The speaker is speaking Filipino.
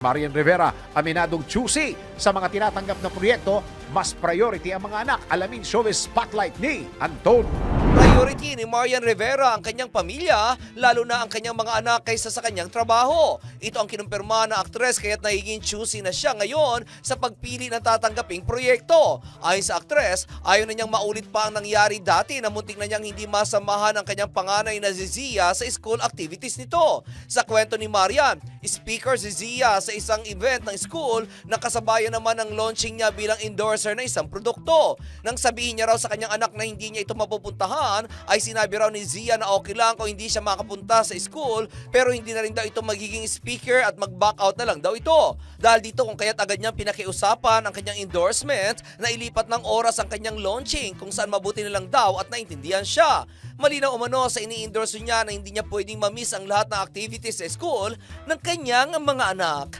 Marian Rivera, aminadong choosy sa mga tinatanggap na proyekto, mas priority ang mga anak. Alamin showbiz spotlight ni Anton. Priority ni Marian Rivera ang kanyang pamilya, lalo na ang kanyang mga anak kaysa sa kanyang trabaho. Ito ang kinumpirma na aktres kaya't nagiging choosy na siya ngayon sa pagpili ng tatanggaping proyekto. Ayon sa aktres, ayaw na niyang maulit pa ang nangyari dati na muntik na niyang hindi masamahan ang kanyang panganay na si sa school activities nito. Sa kwento ni Marian, speaker si Zia sa isang event ng school na kasabayan naman ng launching niya bilang endorser ng isang produkto. Nang sabihin niya raw sa kanyang anak na hindi niya ito mapupuntahan, ay sinabi raw ni Zia na okay lang kung hindi siya makapunta sa school pero hindi na rin daw ito magiging speaker at mag-back out na lang daw ito. Dahil dito kung kaya't agad niyang pinakiusapan ang kanyang endorsement na ilipat ng oras ang kanyang launching kung saan mabuti na lang daw at naintindihan siya. Malinaw umano sa ini-endorse niya na hindi niya pwedeng mamiss ang lahat ng activities sa school ng kanyang mga anak.